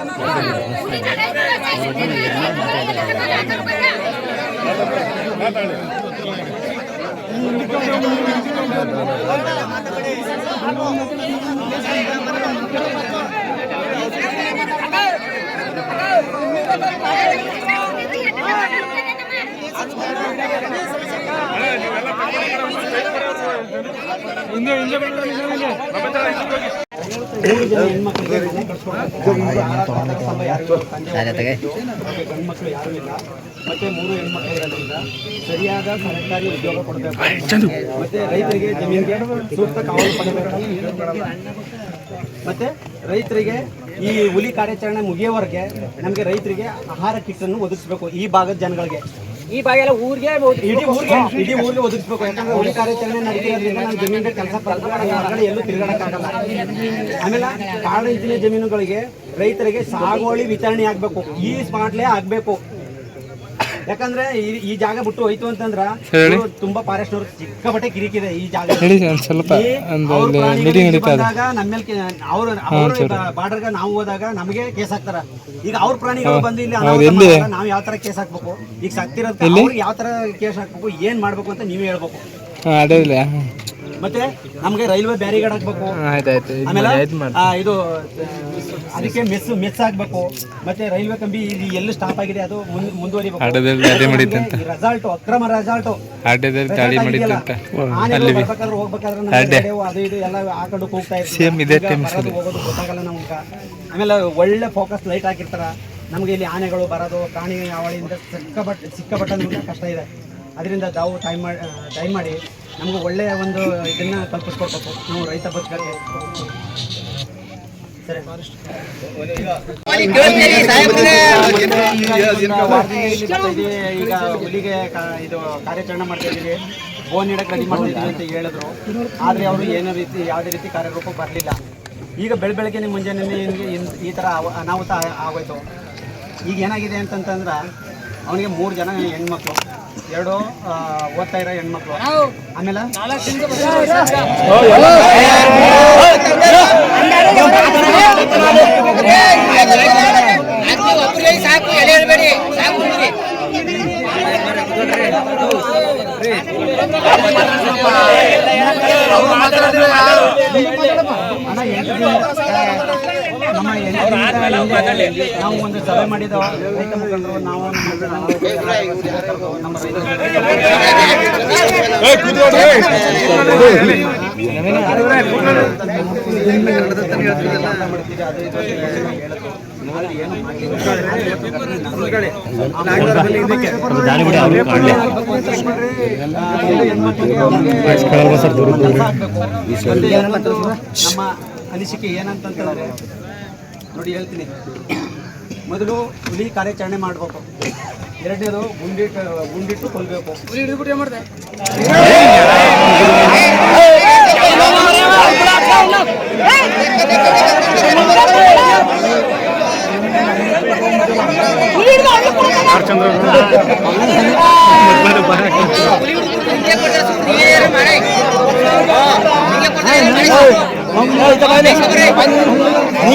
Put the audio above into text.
ಮೂರು ಜನ ಹೆಣ್ಮಕ್ಳಿಗೆ ಮತ್ತೆ ಮೂರು ಹೆಣ್ಮಕ್ಳು ಸರಿಯಾದ ಉದ್ಯೋಗ ಕೊಡಬೇಕು ಮತ್ತೆ ರೈತರಿಗೆ ಸೂಕ್ತ ಮತ್ತೆ ರೈತರಿಗೆ ಈ ಹುಲಿ ಕಾರ್ಯಾಚರಣೆ ಮುಗಿಯೋವರೆಗೆ ನಮಗೆ ರೈತರಿಗೆ ಆಹಾರ ಕಿಟ್ಟನ್ನು ಒದಗಿಸಬೇಕು ಈ ಭಾಗದ ಜನಗಳಿಗೆ. ಈ ಬಾಗೆಲ್ಲ ಊರಿಗೆ ಇಡೀ ಊರಿಗೆ ಇಡೀ ಊರಿಗೆ ಒದಗಿಸ್ಬೇಕು. ಯಾಕಂದ್ರೆ ಹುಲಿ ಕಾರ್ಯಾಚರಣೆ ನಡೀತಿರೋದ್ರಿಂದ ನಮ್ಮ ಜಮೀನಿಗೆ ಕೆಲಸ ಹೊರಗಡೆ ಎಲ್ಲೂ ತಿರುಗಾಡಕ್ಕಾಗಲ್ಲ ಆಮೇಲೆ ಕಾಡಂಚಿನ ಜಮೀನುಗಳಿಗೆ ರೈತರಿಗೆ ಸಾಗುವಳಿ ವಿತರಣೆ ಆಗ್ಬೇಕು. ಈ ಸ್ಪಾಟ್ಲೇ ಆಗ್ಬೇಕು. ಯಾಕಂದ್ರೆ ಈ- ಈ ಜಾಗ ಬಿಟ್ಟು ಹೋಯ್ತು ಅಂತಂದ್ರ ಇವ್ರು ತುಂಬಾ ಫಾರೆಸ್ಟ್ ಅವರು ಸಿಕ್ಕಾಪಟ್ಟೆ ಕಿರಿಕಿದೆ ಈ ಜಾಗ. ಹೇಳಿ ಒಂದ್ ಸ್ವಲ್ಪ ಈ ಒಂದು ಅವ್ರ ಇಲ್ಲಿ ಪ್ರಾಣಿಗಳು meeting ಇಲ್ಲಿ ನಡೀತಾ ಇದೆ. ಬಂದಾಗ ನಮ್ಮೇಲೆ ಅವ್ರ ಅವ್ರ ಬಾರ್ಡರ್ಗೆ ನಾವು ಹೋದಾಗ ನಮಗೆ ಕೇಸ್ ಹಾಕ್ತಾರ. ಈಗ ಅವ್ರ ಪ್ರಾಣಿಗಳು ಬಂದು ಇಲ್ಲಿ ಅನಾಹುತ ಮಾಡಿದಾಗ ನಾವು ಯಾವ ತರ ಕೇಸ್ ಹಾಕ್ಬೇಕು? ಈಗ ಸತ್ತಿರೋ ಯಾವ ತರ ಕೇಸ್ ಹಾಕ್ಬೇಕು? ಏನ್ ಮಾಡ್ಬೇಕು ಅಂತ ನೀವೇ ಹೇಳ್ಬೇಕು. ಹಾಂ ಅದೇ ಇಲ್ಲ ಮತ್ತೆ ನಮ್ಗೆ ರೈಲ್ವೆ ಬ್ಯಾರಿಗೇಡ್ ಹಾಕ್ಬೇಕು. ಇದು ಆಮೇಲೆ ಅದಕ್ಕೆ ಮೆಸ್ ಮೆಸ್ ಹಾಕ್ಬೇಕು. ಮತ್ತೆ ರೈಲ್ವೆ ಕಂಬಿ ಇಲ್ಲಿ ಎಲ್ಲಿ ಸ್ಟಾಪ್ ಆಗಿದೆ ಅದು ಮುಂದ್- ಮುಂದುವರಿಬೇಕು. ರೆಸಾಲ್ಟ್ ಅಕ್ರಮ ರೆಸಾಲ್ಟ್ ಹೋಗ್ಬೇಕಾದ್ರೆ ಅದು ಇದು ಎಲ್ಲ ಹಾಕೊಂಡು ಹೋಗ್ತಾ ಇರ್ತೀವಿ. ಹೋಗೋದು ಗೊತ್ತಾಗಲ್ಲ ನಮ್ಗೆ. ಆಮೇಲೆ ಒಳ್ಳೆ ಫೋಕಸ್ ಲೈಟ್ ಹಾಕಿರ್ತಾರ. ನಮ್ಗೆ ಇಲ್ಲಿ ಆನೆಗಳು ಬರೋದು ಪ್ರಾಣಿ ಅವಳಿಯಿಂದ ಸಿಕ್ಕಾಪಟ್ಟೆ ಸಿಕ್ಕಾಪಟ್ಟೆ ನಮ್ಗೆ ಕಷ್ಟ ಇದೆ. ಅದರಿಂದ ತಾವು ಟೈಮ್ ಮಾಡಿ ಟೈಮ್ ಮಾಡಿ. ನಮ್ಗೆ ಒಳ್ಳೆಯ ಒಂದು ಇದನ್ನ ಕಲ್ಪಿಸ್ಕೊಡ್ಬೇಕು ನಾವು ರೈತ ಬದುಕಕ್ಕೆ ಈಗ ಹುಲಿಗೆ ಇದು ಕಾರ್ಯಾಚರಣೆ ಮಾಡ್ತಾ ಇದ್ದೀವಿ ಬೋನ್ ಇಡಕ್ಕೆ ರೆಡಿ ಮಾಡ್ತಾ ಇದೀವಿ ಅಂತ ಹೇಳಿದ್ರು ಆದ್ರೆ ಅವರು ಏನೋ ರೀತಿ ಯಾವುದೇ ರೀತಿ ಕಾರ್ಯರೂಪ ಬರಲಿಲ್ಲ ಈಗ ಬೆಳ ಬೆಳಗ್ಗೆ ಮುಂಜಾನೆ ಈ ಅವ- ಅನಾಹುತ ಆಗೋಯ್ತು. ಈಗ ಏನಾಗಿದೆ ಅಂತಂತಂದ್ರೆ, ಅವನಿಗೆ ಮೂರು ಜನ ಹೆಣ್ಮಕ್ಳು. ಎರಡು ಓದ್ತಾ ಇರೋ ಹೆಣ್ಮಕ್ಳು. ಆಮೇಲೆ? ಸಾಕು ನಾವು ಒಂದು ಸಭೆ ಮಾಡಿದ ರೈತ ಮುಖಂಡರು ನಾವು ನಮ್ಮ ಅನಿಸಿಕೆ ಏನಂತಂತಂದ್ರೆ ನೋಡಿ ಹೇಳ್ತೀನಿ ಮೊದಲು ಹುಲಿ ಕಾರ್ಯಾಚರಣೆ ಮಾಡಬೇಕು ಎರಡನೇದು ಗುಂಡಿಟ್ಟು ಗುಂಡಿಟ್ಟು ಕೊಲ್ಬೇಕು